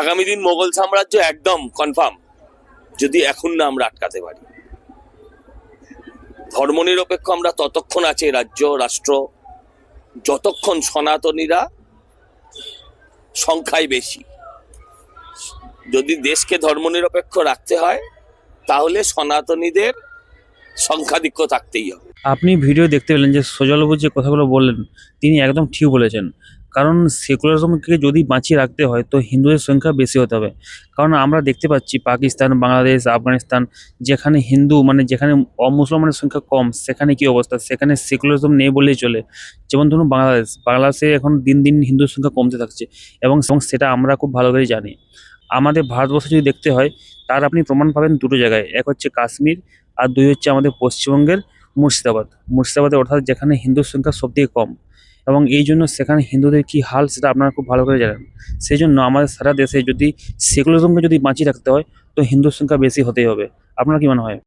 আগামী দিন মোগল সাম্রাজ্য একদম কনফার্ম যদি এখন না আমরা আটকাতে পারি। ধর্মনিরপেক্ষ আমরা ততক্ষণ আছে, রাজ্য, রাষ্ট্র, যতক্ষণ সনাতনীরা সংখ্যায় বেশি। যদি দেশকে ধর্মনিরপেক্ষ রাখতে হয়, তাহলে সনাতনীদের সংখ্যাধিক্য থাকতেই হবে। আপনি ভিডিও দেখতে পেলেন যে সজলবাবু যে কথাগুলো বললেন, তিনি একদম ঠিক বলেছেন। কারণ সেকুলারিজমকে যদি বাঁচিয়ে রাখতে হয়, তো হিন্দুদের সংখ্যা বেশি হতে হবে। কারণ আমরা দেখতে পাচ্ছি পাকিস্তান, বাংলাদেশ, আফগানিস্তান, যেখানে হিন্দু মানে যেখানে অমুসলমানের সংখ্যা কম, সেখানে কি অবস্থা? সেখানে সেকুলারিজম নেই বললেই চলে। যেমন ধরুন বাংলাদেশ, বাংলাদেশে এখন দিন দিন হিন্দুর সংখ্যা কমতে থাকছে এবং সেটা আমরা খুব ভালো করে জানি। আমাদের ভারতবর্ষে যদি দেখতে হয়, তার আপনি প্রমাণ পাবেন দুটো জায়গায়। এক হচ্ছে কাশ্মীর আর দুই হচ্ছে আমাদের পশ্চিমবঙ্গের মুর্শিদাবাদ। মুর্শিদাবাদে অর্থাৎ যেখানে হিন্দুর সংখ্যা সবথেকে কম। এবং এই জন্য সেখানে হিন্দুদের কি হাল সেটা আপনারা খুব ভালো করে জানেন। সেই জন্য আমাদের সারা দেশে যদি সেকুলারিজমকে যদি বাঁচিয়ে রাখতে হয়, তো হিন্দুর সংখ্যা বেশি হতেই হবে। আপনার কি মনে হয়?